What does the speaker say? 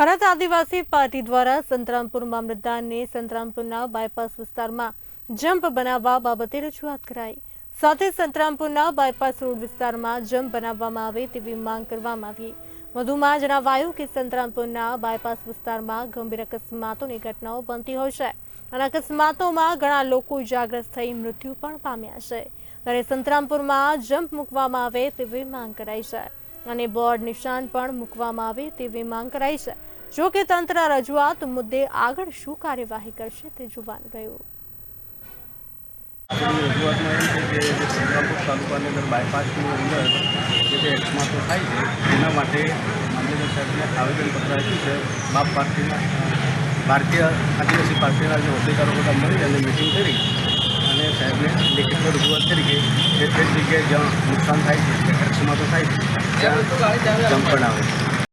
Bharat Adivasi party દ્વારા સંતરામપુર મામલતદારને સંતરામપુરના બાયપાસ વિસ્તારમાં જમ્પ બનાવવા બાબતે રજૂઆત કરાઈ. સાથે સંતરામપુરના બાયપાસ રોડ વિસ્તારમાં જમ્પ બનાવવામાં આવે તેવી માંગ કરવામાં આવી. વધુમાં જણાવાયું કે સંતરામપુરના બાયપાસ વિસ્તારમાં ગંભીર અકસ્માતોની ઘટનાઓ બનતી હોય છે. અને અકસ્માતોમાં ઘણા લોકો ઇજાગ્રસ્ત થઈ મૃત્યુ પણ પામ્યા છે. ત્યારે સંતરામપુરમાં જમ્પ મૂકવામાં આવે તેવી માંગ કરાઈ છે. અને બોર્ડ નિશાન પણ મૂકવામાં આવે તેવી માંગ કરાઈ છે. જો કે તંત્ર રજૂઆત મુદ્દે આગળ શું કાર્યવાહી કરશે તે જોવાનું રહ્યું. માટે પાર્ટીના ભારતીય આદિવાસી પાર્ટીના જે હોદ્દેદારો બધા મળી અને મિટિંગ કરી અને સાહેબને લેખિતમાં રજૂઆત કરી કે જે તે જગ્યાએ જ્યાં નુકસાન થાય છે અકસ્માતો થાય. બનાવે